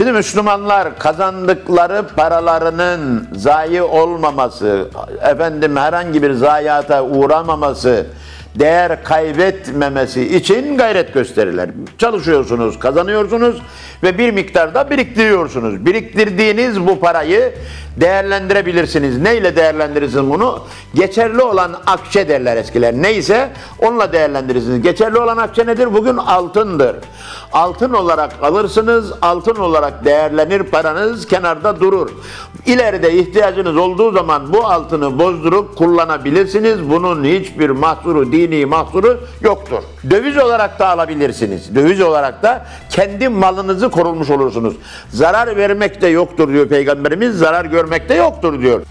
Şimdi Müslümanlar kazandıkları paralarının zayi olmaması, efendim herhangi bir zayiata uğramaması, değer kaybetmemesi için gayret gösterirler. Çalışıyorsunuz, kazanıyorsunuz ve bir miktarda biriktiriyorsunuz. Biriktirdiğiniz bu parayı değerlendirebilirsiniz. Neyle değerlendirirsiniz bunu? Geçerli olan akçe derler eskiler. Neyse onunla değerlendirirsiniz. Geçerli olan akçe nedir? Bugün altındır. Altın olarak alırsınız, altın olarak değerlenir paranız kenarda durur. İleride ihtiyacınız olduğu zaman bu altını bozdurup kullanabilirsiniz. Bunun hiçbir mahsuru, dini mahsuru yoktur. Döviz olarak da alabilirsiniz. Döviz olarak da kendi malınızı korunmuş olursunuz. Zarar vermek de yoktur diyor Peygamberimiz, zarar görmek de yoktur diyor.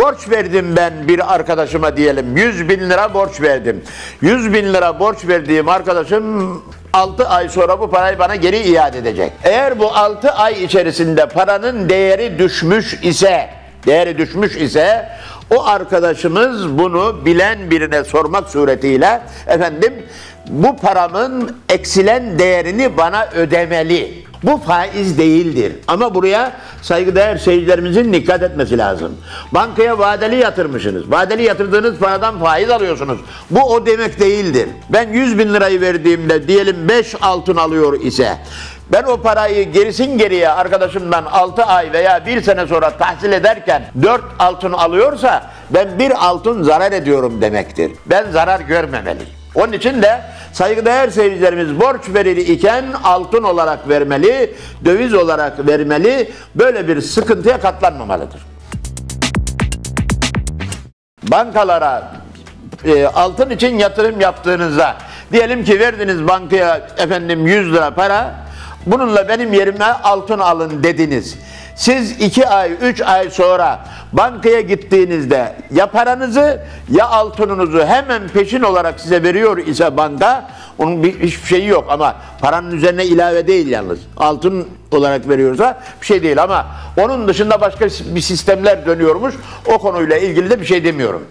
Borç verdim ben bir arkadaşıma diyelim. 100 bin lira borç verdim. 100 bin lira borç verdiğim arkadaşım 6 ay sonra bu parayı bana geri iade edecek. Eğer bu 6 ay içerisinde paranın değeri düşmüş ise, değeri düşmüş ise o arkadaşımız bunu bilen birine sormak suretiyle efendim bu paramın eksilen değerini bana ödemeli. Bu faiz değildir. Ama buraya saygıdeğer seyircilerimizin dikkat etmesi lazım. Bankaya vadeli yatırmışsınız. Vadeli yatırdığınız paradan faiz alıyorsunuz. Bu o demek değildir. Ben 100 bin lirayı verdiğimde diyelim 5 altın alıyor ise ben o parayı gerisin geriye arkadaşımdan 6 ay veya 1 sene sonra tahsil ederken 4 altın alıyorsa ben bir altın zarar ediyorum demektir. Ben zarar görmemeliyim. Onun için de saygıdeğer seyircilerimiz borç verir iken altın olarak vermeli, döviz olarak vermeli, böyle bir sıkıntıya katlanmamalıdır. Bankalara e, altın için yatırım yaptığınızda diyelim ki verdiniz bankaya efendim 100 lira para bununla benim yerime altın alın dediniz. Siz 2 ay 3 ay sonra bankaya gittiğinizde ya paranızı ya altınınızı hemen peşin olarak size veriyor ise banka onun bir hiçbir şeyi yok ama paranın üzerine ilave değil yalnız. Altın olarak veriyorsa bir şey değil ama onun dışında başka bir sistemler dönüyormuş. O konuyla ilgili de bir şey demiyorum.